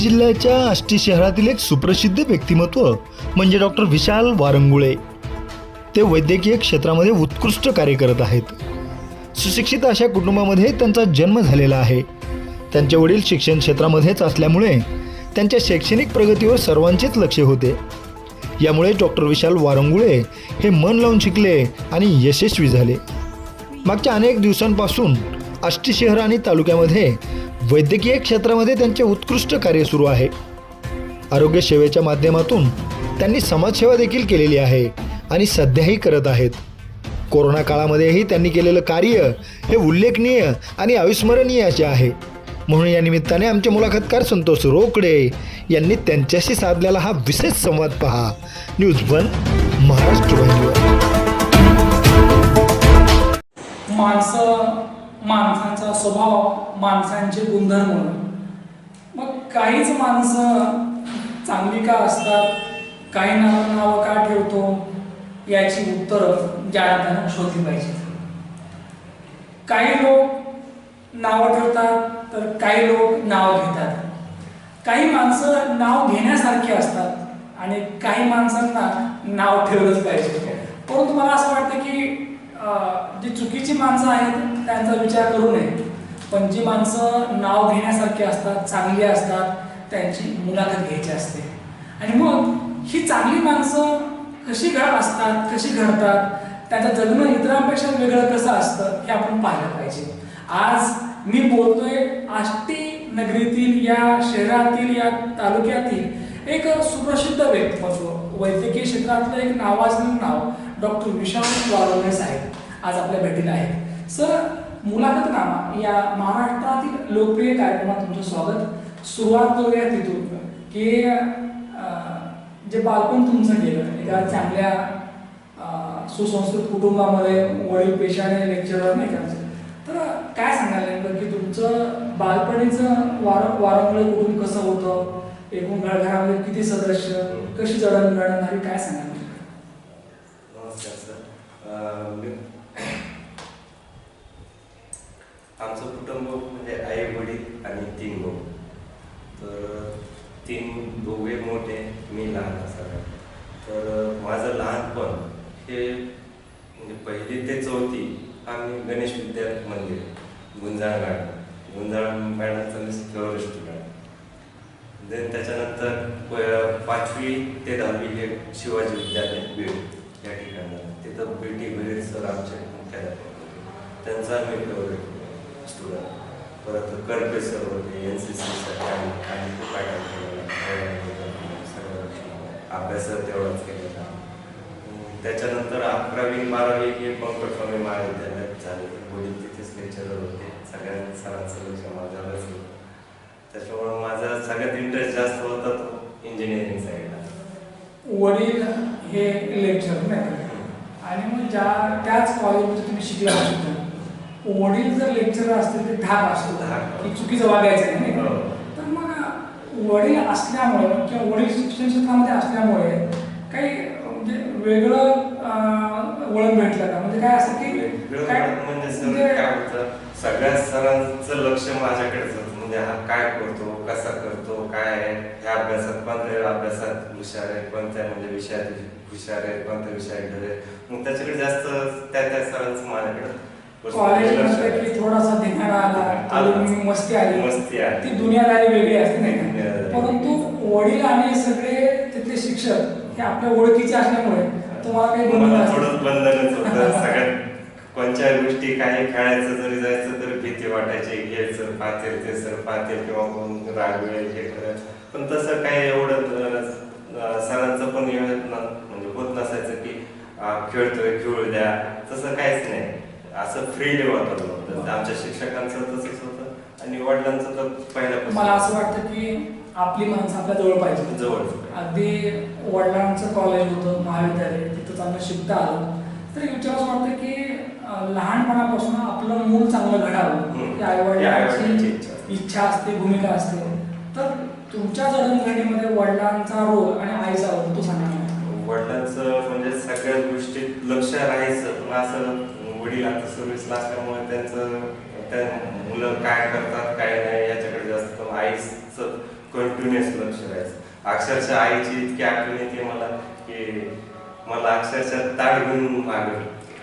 जिल्ह्याच्या आष्टी शहरातील एक सुप्रसिद्ध व्यक्तिमत्व म्हणजे डॉक्टर विशाल वारंगुळे. ते वैद्यकीय क्षेत्रामध्ये उत्कृष्ट कार्य करत आहेत. सुशिक्षित अशा कुटुंबामध्ये त्यांचा जन्म झालेला आहे. त्यांचे वडील शिक्षण क्षेत्रामध्येच असल्यामुळे त्यांच्या शैक्षणिक प्रगतीवर सर्वांचेच लक्ष होते. यामुळे डॉक्टर विशाल वारंगुळे हे मन लावून शिकले आणि यशस्वी झाले. मागच्या अनेक दिवसांपासून आष्टी शहर आणि तालुक्यामध्ये वैद्यकीय क्षेत्रामध्ये त्यांचे उत्कृष्ट कार्य सुरू आहे. आरोग्य सेवेच्या माध्यमातून त्यांनी समाजसेवा देखील केलेली आहे आणि सध्याही करत आहेत. कोरोना काळामध्येही त्यांनी केलेलं कार्य हे उल्लेखनीय आणि अविस्मरणीय असे आहे. म्हणून या निमित्ताने आमचे मुलाखतकार संतोष रोकडे यांनी त्यांच्याशी साधलेला हा विशेष संवाद पहा. न्यूज वन महाराष्ट्र माणसं माणसांचा स्वभाव माणसांचे गुणधर्म. मग काहीच माणसं चांगली का असतात? काही नाव नावं का ठेवतो? याची उत्तरं जाणताना शोधली पाहिजे. काही लोक नावं ठेवतात तर काही लोक नाव घेतात. काही माणसं नाव घेण्यासारखी असतात आणि काही माणसांना नाव ठेवलंच पाहिजे. परंतु मला असं वाटतं की जी चुकीची माणसं आहेत त्यांचा विचार करू नये. पण जी माणसं नाव घेण्यासारखी असतात चांगली असतात त्यांची मुलाखत घ्यायची असते. आणि मग ही चांगली माणसं कशी घड असतात कशी घडतात त्यांचं जगणं इतरांपेक्षा वेगळं कसं असतं हे आपण पाहिलं पाहिजे. आज मी बोलतोय आष्टी नगरीतील या शहरातील या तालुक्यातील एक सुप्रसिद्ध व्यक्तिमत्व वैद्यकीय क्षेत्रातलं एक नावाजलेलं नाव डॉक्टर विशाल वाळवणे साहेब. आज आपल्या भेटीला आहेत. सर मुलाखतनामा या महाराष्ट्रातील लोकप्रिय कार्यक्रमात तुमचं स्वागत. सुरुवात करूया तिथून. की जे बालपण तुमचं गेलं एका चांगल्या सुसंस्कृत कुटुंबामध्ये वडील पेशाने लेक्चरर नाही करायचं तर काय सांगायला नेमकं की तुमचं बालपणीचं वार वारंगळ कुटुंब कसं होतं? एकूण घ- घरामध्ये किती सदस्य? कशी जडणघडण झाली? काय सांगायला नमस्कार सर म्हणजे आमचं कुटुंब म्हणजे आई वडील आणि तीन भाऊ. तर तीन दोघे मोठे मी लहान असणार तर माझं लहानपण हे म्हणजे पहिली ते चौथी आम्ही गणेश विद्या मंदिर गुंजाळ गार्डन. गुंजाळ मॅडमचं मी फेवरेट स्टुडंट देन त्याच्यानंतर पाचवी ते दहावी हे शिवाजी विद्यालय बीड या ठिकाणी. तर तिथं टी बहिरे सर आमचे मुख्याध्यापक होते. त्यांचा मी फेवरेट स्टुडंट परत करपे सर होते एन सी सीसाठी आम्ही आणि खूप काय सगळं अभ्यास तेवढाच केलेला त्याच्यानंतर अकरावी बारावी हे पंकज स्वामी महाविद्यालयात झाले. वडील तिथेच लेक्चरर होते. सगळ्या सरांचं लक्ष माझ्यावरच होतं. त्याच्यामुळं माझा सगळ्यात इंटरेस्ट जास्त होता तो इंजिनिअरिंग साईडला वडील हे लेक्चर नाही. आणि मग ज्या त्याच कॉलेजमध्ये तुम्ही शिकला असतो वडील जर लेक्चरर असतील तर धाक असतो. की चुकीचं वागायचं नाही हो. तर मग वडील असल्यामुळे किंवा वडील शिक्षण क्षेत्रामध्ये असल्यामुळे काही म्हणजे वेगळं वळण भेटलं का? म्हणजे काय असं की म्हणजे होतं सगळ्या सरांचं लक्ष माझ्याकडेच होतं. म्हणजे हा काय करतो कसा करतो काय आहे? ह्या अभ्यासात कोणत्या अभ्यासात हुशार आहे कोणत्या म्हणजे विषयात हुशार आहे कोणत्या विषयात ढळ आहे मग त्याच्याकडे जास्त त्या त्या सरांचं माझ्याकडे कॉलेज म्हटलं की. थोडासा धिंगाणा आला मस्ती आली मस्ती आली. ती दुनियादारी वेगळी असते नाही. परंतु वडील आणि सगळे तिथले शिक्षक हे आपल्या ओळखीचे असल्यामुळे तुम्हाला काही बंधन. थोडं बंधनच होतं सगळ्यात कोणत्याही गोष्टी काही खेळायचं जरी जायचं तर भीती वाटायची घ्यायचं पाहतील ते सर पाहतील किंवा कोण रागवेल हे पण तसं काही एवढं सरांचं पण हे न- म्हणजे होत नसायचं की खेळतोय खेळू द्या. तसं काहीच नाही. असं फ्रीली वाटत होतं. आमच्या शिक्षकांचं तसंच होतं आणि वडिलांचं तर मला पहिल्यापासून असं वाटतं की आपली माणसं आपल्या जवळ पाहिजे. जवळ. अगदी वडिलांचं कॉलेज होतं महाविद्यालय तिथं चांगलं शिकता आलं. तर विचार असं वाटतं की लहानपणापासून आपलं मूल चांगलं घडावं. ही आई-वडिलांची इच्छा असते. भूमिका असते. तर तुमच्या जडणघडणीमध्ये वडिलांचा रोल आणि आईचा रोल तो सांगा मला. वडिलांचं राहायचं पण असं वडील आता सर्व्हिसला असल्यामुळे त्यांचं त्या मुलं काय करतात काय नाही याच्याकडे जास्त आईचं कंटिन्युअस लक्ष राहायचं. अक्षरशः आईची इतकी आठवण येते मला की मला अक्षरशः ताट घेऊन मागं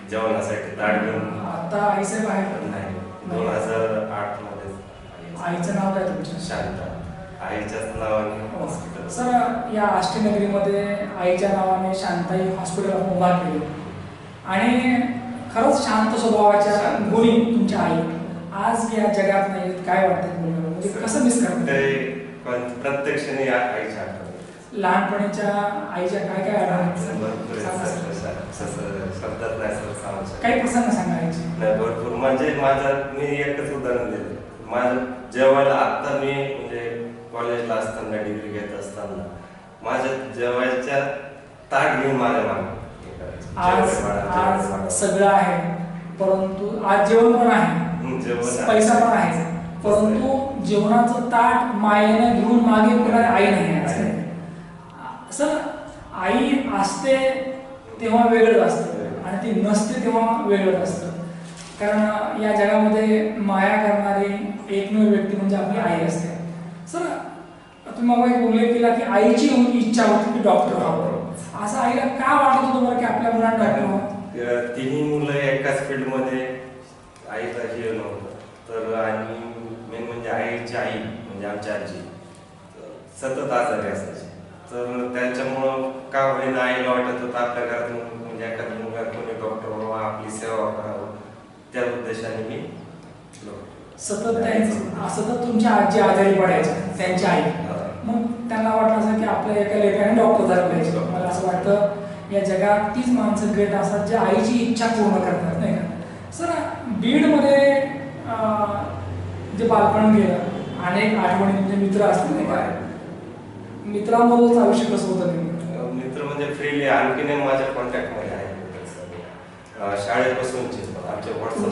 जेवणासाठी ताट घेऊन आता आईसाहेब आहे का? नाही दोन हजार आठमध्ये आईचं नाव काय तुमच्या? शांता. आईच्याच नावाने हॉस्पिटल सर या अष्टनगरीमध्ये आईच्या नावाने शांताई हॉस्पिटल उभा केले. आणि खरंच शांत स्वभावाच्या गुणी तुमच्या आई आज या जगात नाही काय वाटतं म्हणजे कसं मिस करतात प्रत्यक्षाने आ- आईच्या लहानपणीच्या आईच्या काय काय शब्दात नाही सर. काही प्रसंग सांगा आईचे नाही भरपूर. म्हणजे माझा मी एकच उदाहरण देतो. माझं जेवायला आत्ता मी म्हणजे कॉलेजला असताना डिग्री घेत असताना माझ्या जेवायच्या ताट घेऊन माझ्या मागे. आज आज. सगळं आहे. परंतु आज जेवण पण आहे. पैसा पण आहे. परंतु जेवणाचं ताट मायेने घेऊन मागे पुन्हा आई नाही. सर आई असते तेव्हा वेगळं असतं. आणि ती नसते तेव्हा वेगळं असतं. कारण या जगामध्ये माया करणारी एकमेव व्यक्ती म्हणजे आपली आई असते. सर तुम्ही मग एक उल्लेख केला की आईची इच्छा होती की डॉक्टर व्हावं. असं आईला का वाटत होतं बरं की आपल्या मुलांना डॉक्टर तिन्ही मुलं एकाच फील्डमध्ये आईचा जीव नव्हतं. तर आणि मेन म्हणजे आईची आई म्हणजे आमची आजी. सतत आजारी असायची. तर त्याच्यामुळं का होईना आईला वाटत होतं आपल्या घरात म्हणजे एखादा मुलगा कोणी डॉक्टर व्हावा आपली सेवा करावं. त्या उद्देशाने मी. सतत त्यांची सतत तुमच्या आजी आजारी पडायच्या त्यांची आई. मग त्यांना वाटलं असं की आपल्या एका लेखाने डॉक्टर झालं पाहिजे. मला असं वाटतं या जगात तीच माणसं ग्रेट असतात जे आईची इच्छा पूर्ण करतात नाही का? सर बीडमध्ये जे बालपण गेलं अनेक आठवणी म्हणजे मित्र असतील नाही का? मित्रांबरोबरच आयुष्य कसं होतं मित्र म्हणजे फ्रीली आणखीन माझ्या कॉन्टॅक्टमध्ये आहे. शाळेपासूनचे आमचे व्हॉट्सअप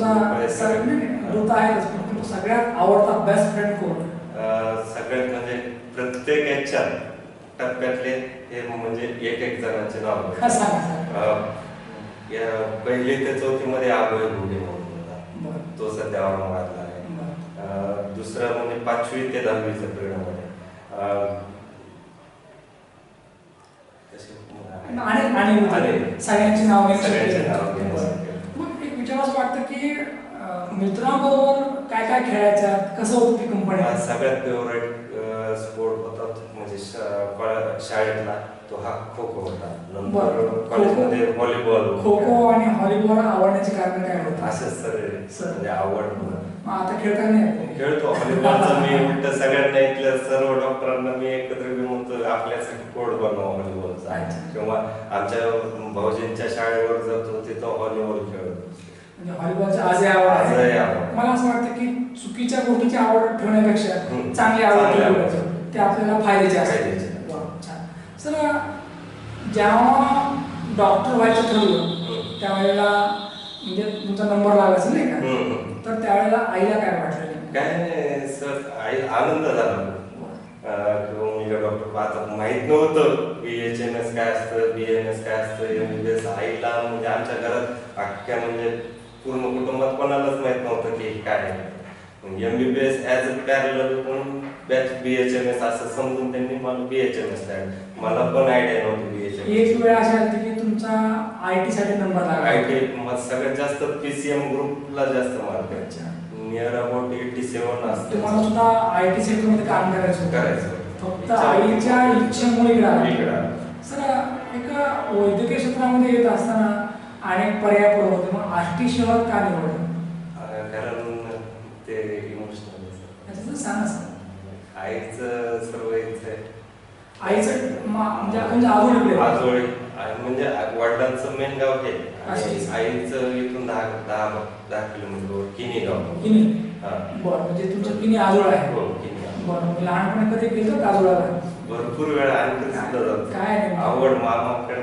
सगळ्यात आवडता बेस्ट फ्रेंड कोण? सगळ्यात म्हणजे प्रत्येक याच्या टप्प्यातले हे म्हणजे एक एक जणांचे नाव पहिली ते चौथी मध्ये अभय गुंडे म्हणून होता. तो सध्या औरंगाबादला आहे. दुसरं म्हणजे पाचवी ते आणि होते. सगळ्यांची नाव. मग एक विचारावं वाटतं की मित्रांबरोबर काय काय खेळायचं? कसं होतं ती कंपनी सगळ्यात फेवरेट स्पोर्ट होता म्हणजे शाळेतला तो हा खो खो होता. नंतर कॉलेजमध्ये व्हॉलीबॉल खो खो आणि व्हॉलीबॉल आवडण्याचे कारण काय होतं असेच सर सर. म्हणजे आवड आता खेळता नाही. खेळतो व्हॉलीबॉलचा मी उलट सगळ्यांना इथल्या सर्व डॉक्टरांना मी एकत्र घेऊन म्हणतो आपल्यासाठी कोड बनवा व्हॉलीबॉलचा. किंवा आमच्या भाऊजींच्या शाळेवर जातो तिथं व्हॉलीबॉल खेळतो म्हणजे व्हॉलीबॉलची आजही आवड आहे. मला असं वाटतं की चुकीच्या गोष्टीची आवड ठेवण्यापेक्षा. चांगली आवड ठेवली. पाहिजे. ते आपल्याला फायद्याचे असते फायद्याचे. वा, छान सर जेव्हा डॉक्टर व्हायचं ठरवलं त्यावेळेला म्हणजे तुमचा नंबर लागायचा नाही का. तर त्यावेळेला आईला काय वाटलं? काय सर आई आनंद झाला मुलगा डॉक्टर आता माहीत नव्हतं बी एच एम एस काय असतं बी एम एस काय असतं एम बी एस आईला म्हणजे आमच्या घरात अख्ख्या म्हणजे पूर्ण कुटुंबात कोणालाच माहीत नव्हतं की काय आहे M B B S as a parallel म्हणून batch B H M S असं समजून त्यांनी मला बी एच एम एस मला पण आयडिया नव्हती बी एच एम एक वेळ अशी आली की तुमचा आय टी साठी नंबर लागला आय टी सगळ्यात जास्त पी सी एम ग्रुपला जास्त मार्क अच्छा. नियर अबाउट एटी सेवन असते तुम्हाला सुद्धा आय टी सेक्टरमध्ये काम करायचं होतं. करायचं फक्त आईच्या इच्छेमुळे इकडे. इकडं. सर एक वैद्यकीय क्षेत्रामध्ये येत असताना अनेक पर्याय पण होते मग आष्टी शहर का निवडलं याच्यातून सांगा सर आईचं सर्व इथे आईचं म्हणजे आपण आजोळी आजोळी आणि म्हणजे वडिलांचं मेन गाव हे. आणि. आईचं इथून दहा दहा दहा किलोमीटर किनी गाव. किनी. बरं म्हणजे तुमचं किनी आजोळ आहे. हो किनी बरं म्हणजे लहानपणी कधी गेलो आजोळाला? भरपूर वेळा सुद्धा काय. आवड मामाकडे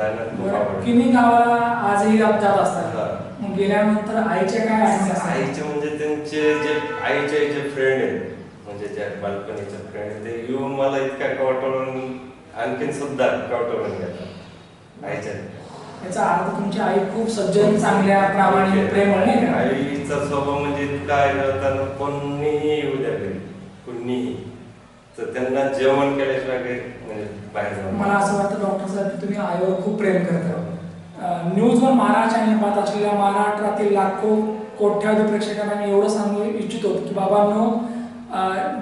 आवड किनी गावाला आजही जात असतात. गेल्यानंतर आईच्या काय आठवणी असतात? आईचे म्हणजे त्यांचे जे आईचे जे फ्रेंड आहेत म्हणजे ज्या बालपणीचे फ्रेंड आहेत ते येऊन मला इतका कवटळून आणखीन सुद्धा कवटळून घेतात. आईच्या. याचा अर्थ तुमची आई खूप सज्जन चांगल्या प्रामाणिक प्रेमळ नाही का आईचा स्वभाव म्हणजे इतका आहे कोणीही येऊ द्या घरी. कोणीही. तर त्यांना जेवण केल्याशिवाय म्हणजे बाहेर मला असं वाटतं डॉक्टर साहेब की तुम्ही आईवर खूप प्रेम करता. न्यूजवर महाराष्ट्र आणि पाहत असलेल्या महाराष्ट्रातील लाखो कोट्यावधी प्रेक्षकांना मी एवढं सांगू इच्छितो की बाबांनो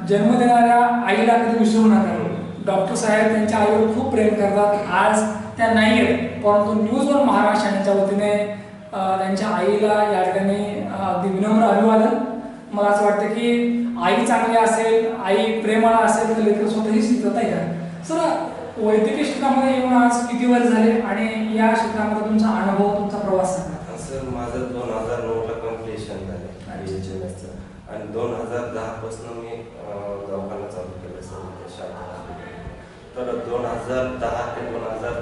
जन्म देणाऱ्या आईला कधी विसरू नका. डॉक्टर साहेब त्यांच्या आईवर खूप प्रेम करतात. आज त्या नाही आहेत परंतु न्यूजवर महाराष्ट्र यांच्या वतीने त्यांच्या आईला या ठिकाणी अगदी विनम्र अभिवादन. मला असं वाटतं की आई चांगली असेल आई प्रेमाला असेल तर लेकर स्वतःही शिकत आहे सर वैद्यकीय क्षेत्रामध्ये येऊन आज किती वर्ष झाले? आणि या क्षेत्रामध्ये तुमचा अनुभव तुमचा प्रवास सांगा. सर माझा दोन हजार नऊ चं. आणि दोन हजार दहापासून मी दवाखाना चालू केलं सर शाळेत तर दोन हजार दहा ते दोन हजार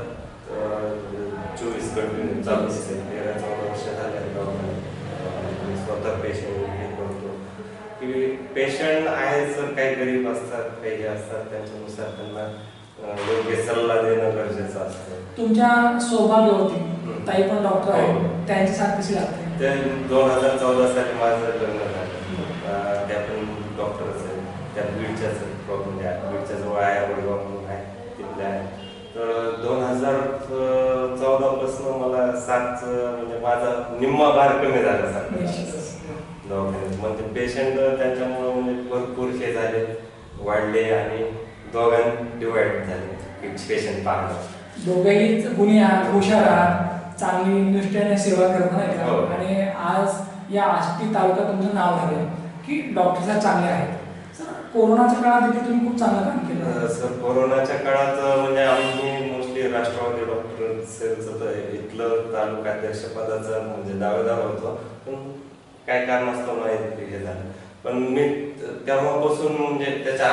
चोवीस कंटिन्यू चालू असेल तेरा चौदा वर्ष झाले आहे दवाखान्यात. मी स्वतः पेशंट हे करतो की पेशंट आहे सर काही गरीब असतात काही हे असतात त्यांच्यानुसार त्यांना योग्य सल्ला देणं गरजेचं असतं तुमच्या सौभाग्यवती हम्म. ताई पण डॉक्टर हो. आहेत त्यांची साथ कशी लागते ते दोन हजार चौदा साली माझं लग्न झालं. त्या पण डॉक्टरच आहेत त्या बीडच्याच प्रॉब्लेम आहे. बीडच्या जवळ आहे वडगाव म्हणून आहे तिथल्या आहे. तर दोन हजार चौदा पासून मला सात म्हणजे माझा निम्मा भार कमी झाला निश्चितच. दवाखान्यात म्हणजे पेशंट त्यांच्यामुळे म्हणजे भरपूर हे झाले वाढले आणि दोघांनी डिवाइड झाले. पेशंट पाहणं दोघेही गुणी आहात हुशार आहात. चांगली निष्ठेने सेवा करत नाही हो. का आणि आज या आष्टी तालुक्यात तुमचं नाव झालं की डॉक्टर साहेब चांगले आहेत. सर कोरोनाच्या काळात देखील तुम्ही खूप चांगलं काम केलं. सर कोरोनाच्या काळात म्हणजे आम्ही मोस्टली राष्ट्रवादी डॉक्टर इथलं तालुका अध्यक्षपदाचं म्हणजे दावेदार होतो. पण काय कारणास्तव नाही ते हे झालं. पण मी तेव्हापासून म्हणजे त्याच्या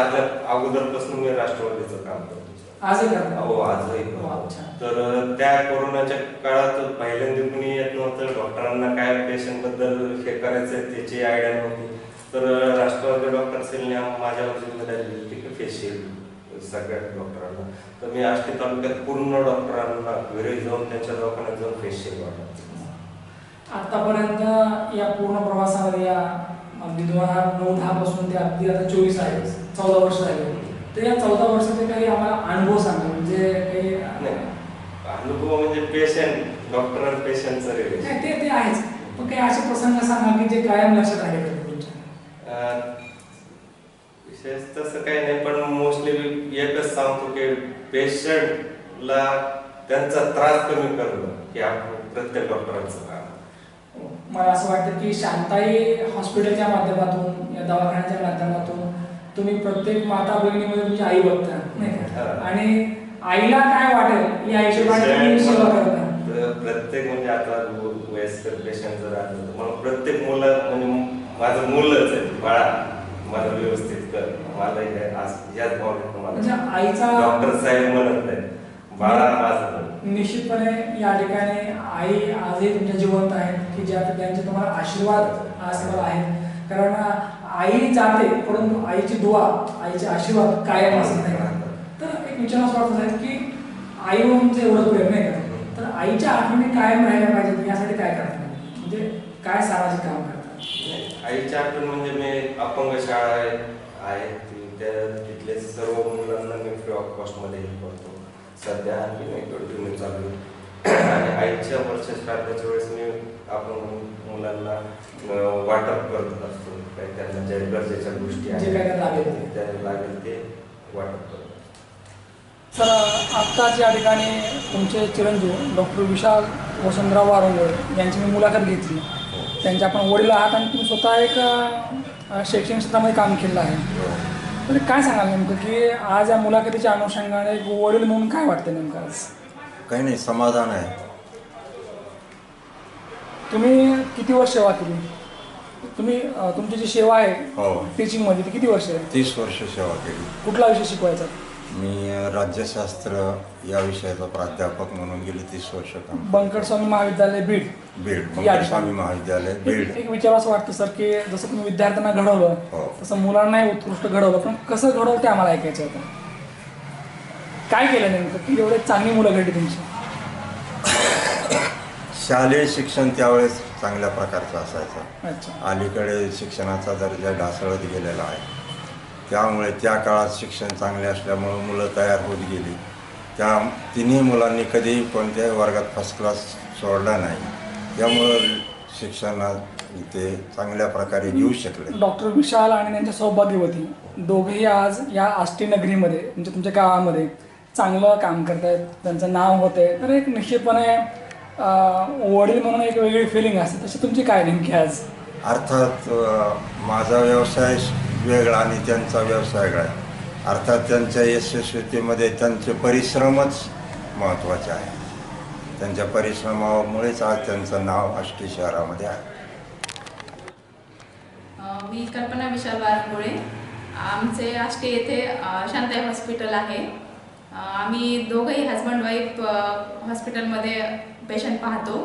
अगोदरपासून मी राष्ट्रवादीचं काम करतो. आजही करता हो आजही करतो. अच्छा. तर त्या कोरोनाच्या काळात पहिल्यांदा कुणी येत नव्हतं. डॉक्टरांना काय पेशंटबद्दल हे करायचं त्याची आयडिया नव्हती. तर राष्ट्रवादी डॉक्टर सेलने आम- माझ्यावर जिम्मेदारी दिली की फेस शिल्ड सगळ्या डॉक्टरांना. तर मी आष्टी तालुक्यात पूर्ण डॉक्टरांना घरी जाऊन त्यांच्या दवाखान्यात जाऊन शिल्ड वाटत आतापर्यंत या पूर्ण प्रवासामध्ये या अगदी दोन हजार नऊ दहा पासून ते अगदी आता चोवीस आहे. चौदा वर्ष झाले. तर या चौदा वर्षाचे काही आम्हाला अनुभव सांगा म्हणजे काही नाही. अनुभव म्हणजे पेशंट डॉक्टर आणि पेशंटचं रिलेशन ते ते आहेच. पण काही असे प्रसंग सांगा की जे कायम लक्षात राहिले विशेष तसं काही नाही पण मोस्टली एकच सांगतो की पेशंटला त्यांचा त्रास कमी करणं हे आपण प्रत्येक डॉक्टरांचं काम. मला असं वाटतं की शांताई हॉस्पिटलच्या माध्यमातून या दवाखान्याच्या माध्यमातून तुम्ही प्रत्येक माता भगिनीमध्ये तुमची आई बघता नाही का. आणि आईला काय वाटेल या हिशोबाने तुम्ही सेवा करता. तर प्रत्येक म्हणजे आता वयस्कर पेशंट जर आलं मला प्रत्येक मुलं म्हणजे माझं मुलंच आहे. बाळा मला व्यवस्थित कर. मला आज याच म्हणजे आईचा डॉक्टर साहेब म्हणत नाही बाळा माझं. निश्चितपणे या ठिकाणी आई आजही तुमच्या जिवंत आहेत की ज्या त्यांचे तुम्हाला आशीर्वाद आज तुम्हाला आहेत. कारण आई जाते परंतु आईची दुवा आईचे आशीर्वाद कायम असत नाही. तर एक विचार असं वाटत आहे की आई म्हणजे एवढं प्रेम नाही का तर आईच्या आठवणी कायम राहिल्या पाहिजेत यासाठी काय करतात म्हणजे काय सामाजिक काम करतात? म्हणजे आईच्या आठवण म्हणजे मी अपंग शाळा आहे आहे त्या तिथले सर्व मुलांना मी फ्री ऑफ कॉस्टमध्ये हे करतो. सध्या आणखी नाही चालू आणि आईच्या वर्ष श्राद्धाच्या वेळेस मी अपंग मुलांना वाटप करत असतो. काही त्यांना ज्या गरजेच्या गोष्टी काय त्यांना लागेल ते. वाटप करतो सर आत्ताच या ठिकाणी तुमचे चिरंजीव डॉक्टर विशाल वसंतराव वारंगोळे यांची मी मुलाखत घेतली. त्यांचे आपण वडील आहात आणि तुम्ही स्वतः एक शैक्षणिक क्षेत्रामध्ये काम केलं आहे. तर काय सांगाल नेमकं की आज या मुलाखतीच्या अनुषंगाने वडील म्हणून काय वाटतं नेमकं आज? काही नाही समाधान आहे. तुम्ही किती वर्ष सेवा केली तुम्ही अ, तुमची जी सेवा आहे हो. टीचिंगमध्ये ती किती वर्ष आहे? तीस वर्ष सेवा केली. कुठला विषय शिकवायचा? मी अ, राज्यशास्त्र या विषयाचा प्राध्यापक म्हणून गेली तीस वर्ष काम बंकट स्वामी महाविद्यालय बीड. बीड ठिकाणी. स्वामी महाविद्यालय एक बीड. एक विचार असं वाटतं सर की जसं तुम्ही विद्यार्थ्यांना घडवलं हो. तसं मुलांनाही उत्कृष्ट घडवलं पण कसं घडवलं ते आम्हाला ऐकायचं होतं काय केलं नेमकं? की एवढे चांगली मुलं घडली तुमची? शालेय शिक्षण त्यावेळेस चांगल्या प्रकारचं असायचं. अच्छा. अलीकडे शिक्षणाचा दर्जा ढासळत गेलेला आहे. त्यामुळे त्या काळात शिक्षण चांगले असल्यामुळं मुलं तयार होत गेली. त्या तिन्ही मुलांनी कधीही कोणत्याही वर्गात फर्स्ट क्लास सोडला नाही. त्यामुळं शिक्षणात ते चांगल्या प्रकारे घेऊ शकले. डॉक्टर विशाल आणि त्यांच्या सौभाग्यवती दोघेही आज या आष्टी नगरीमध्ये म्हणजे तुमच्या गावामध्ये चांगलं काम करतायत त्यांचं नाव होते तर एक निश्चितपणे वडील म्हणून एक वेगळी फिलिंग असते. तशी तुमची काय नेमकी आज? अर्थात माझा व्यवसाय वेगळा आणि त्यांचा व्यवसाय वेगळा आहे. अर्थात त्यांच्या यशस्वीतेमध्ये त्यांचे परिश्रमच महत्त्वाचे आहे. त्यांच्या परिश्रमामुळेच आज त्यांचं नाव आष्टी शहरामध्ये आहे. मी कल्पना विशाल वारंगुळे आमचे आष्टी येथे शांताई हॉस्पिटल आहे. आम्ही दोघंही हजबंड वाईफ हॉस्पिटलमध्ये पेशंट पाहतो.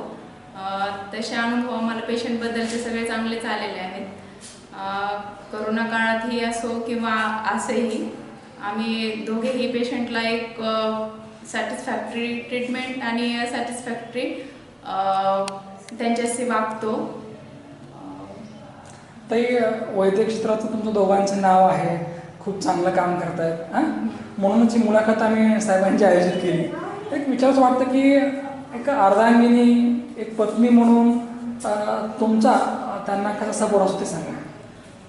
तसे अनुभव आम्हाला पेशंटबद्दलचे सगळे चांगलेच आलेले आहेत. करोना काळातही असो किंवा असेही आम्ही दोघेही पेशंटला एक सॅटिस्फॅक्टरी ट्रीटमेंट आणि सॅटिस्फॅक्टरी त्यांच्याशी वागतो. तरी वैद्यक क्षेत्राचं तुमचं दोघांचं नाव आहे. खूप चांगलं काम करतायत हां? म्हणूनच ही मुलाखत आम्ही साहेबांची आयोजित केली. एक विचारच वाटतं की एक अर्धांगिनी एक पत्नी म्हणून तुमचा त्यांना कसा सपोर्ट असतो ते सांगा.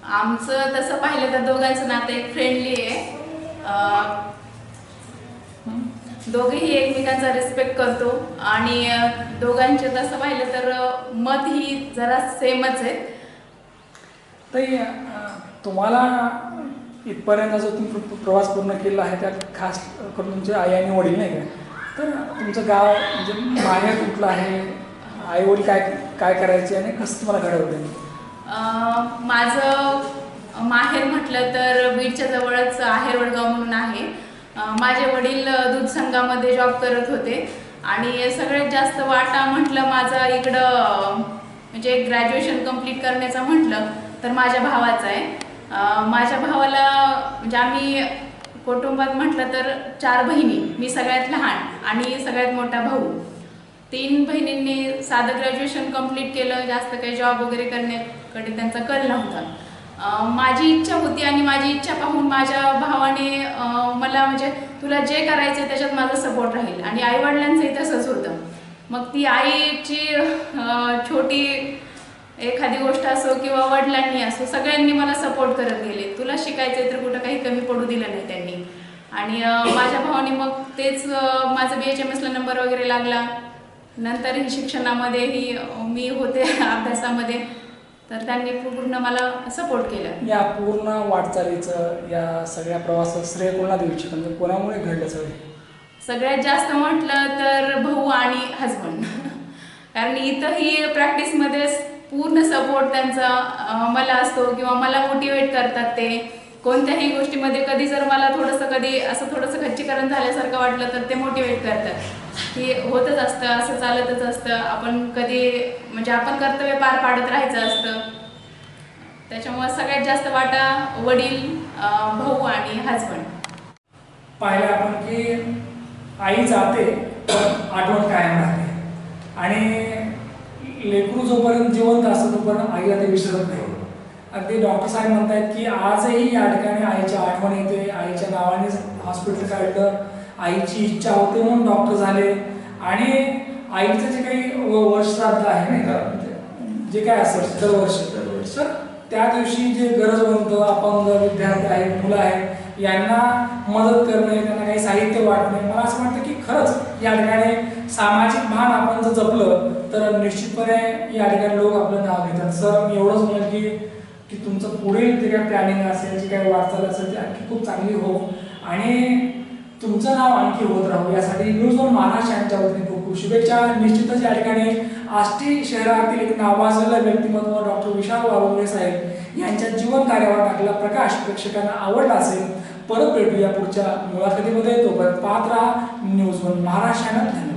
आमचं तसं पाहिलं तर दोघांचं नातं एक फ्रेंडली आहे. दोघेही एकमेकांचा रिस्पेक्ट करतो आणि दोघांचे तसं पाहिलं तर मत ही जरा सेमच आहे. अं, तुम्हाला इथपर्यंत जो तुम्ही प्रवास पूर्ण केला आहे त्यात खास करून तुमचे आई आणि वडील नाही का? तर तुमचं गाव म्हणजे माहेर कुठलं आहे? आई वडील काय काय करायचे आणि कसं तुम्हाला घडवलं? माझं माहेर म्हटलं तर बीडच्या जवळच आहेर वडगाव म्हणून आहे. माझे वडील दूध संघामध्ये जॉब करत होते. आणि सगळ्यात जास्त वाटा म्हटलं माझा इकडं म्हणजे ग्रॅज्युएशन कंप्लीट करण्याचा म्हटलं तर माझ्या भावाचा आहे. माझ्या भावाला म्हणजे आम्ही कुटुंबात म्हटलं तर चार बहिणी मी सगळ्यात लहान आणि सगळ्यात मोठा भाऊ. तीन बहिणींनी साधं ग्रॅज्युएशन कंप्लीट केलं जास्त काही जॉब वगैरे करण्याकडे त्यांचा कल नव्हता. माझी इच्छा होती आणि माझी इच्छा पाहून माझ्या भावाने मला म्हणजे तुला जे करायचं त्याच्यात माझा सपोर्ट राहील. आणि आईवडिलांचंही तसंच होतं. मग ती आईची छोटी एखादी गोष्ट असो किंवा वडिलांनी असो सगळ्यांनी मला सपोर्ट करत गेले. तुला शिकायचंय तर कुठं काही कमी पडू दिलं नाही त्यांनी. आणि माझ्या भावाने मग तेच माझं बी एच एम एसला नंबर वगैरे लागला. नंतरही शिक्षणामध्येही अं, मी होते अभ्यासामध्ये. तर त्यांनी पूर्ण मला सपोर्ट केलं. या पूर्ण वाटचालीचं या सगळ्या प्रवासाचं श्रेय कोणाला देऊ इच्छितो? म्हणजे कोणामुळे घडलं सगळं सगळ्यात जास्त म्हटलं तर भाऊ आणि हजबंड कारण इथंही प्रॅक्टिसमध्ये पूर्ण सपोर्ट त्यांचा मला असतो किंवा मला मोटिवेट करतात ते. कोणत्याही गोष्टीमध्ये कधी जर मला थोडंसं कधी असं थोडंसं खच्चीकरण झाल्यासारखं वाटलं तर ते मोटिवेट करतात. की होतच असतं असं चालतच असतं. आपण कधी म्हणजे आपण कर्तव्य पार पाडत राहायचं असतं. त्याच्यामुळे सगळ्यात जास्त वाटा वडील भाऊ आणि हजबंड पाहिलं आपण की आई जाते पण आठवण कायम राहते. आणि लेकरू जोपर्यंत जिवंत असतं तोपर्यंत आईला ते विसरत नाही. अगदी डॉक्टर साहेब म्हणतायत की आजही या ठिकाणी आईची आठवण येते आईच्या नावाने हॉस्पिटल काढलं आईची इच्छा होते म्हणून डॉक्टर झाले. आणि आईचं जे काही व- वर्षश्राद्ध आहे नाही का? जे काय असेल दरवर्षी तर त्या दिवशी जे गरजवंत अपंग विद्यार्थी आहेत मुलं आहेत यांना मदत करणे त्यांना काही साहित्य वाटणे मला असं वाटतं की खरंच या ठिकाणी सामाजिक भान आपण जर जपलं तर निश्चितपणे या ठिकाणी लोक आपलं नाव घेतात. सर मी एवढंच म्हणेल की की तुमचं पुढील जे काही प्लॅनिंग असेल जी काही वाटचाल असेल ती आणखी खूप चांगली हो आणि तुमचं नाव आणखी होत राहू. यासाठी न्यूज ऑन महाराष्ट्र यांच्या वतीने खूप खूप शुभेच्छा. निश्चितच या ठिकाणी आष्टी शहरातील एक नावाजलेलं व्यक्तिमत्व डॉक्टर विशाल वाळुंगे साहेब यांच्या जीवन कार्यावर टाकलेला प्रकाश प्रेक्षकांना आवडला असेल परत भेटूया पुढच्या मुलाखतीमध्ये. तोपर्यंत पाहत राहा न्यूज वन महाराष्ट्रानं चॅनल.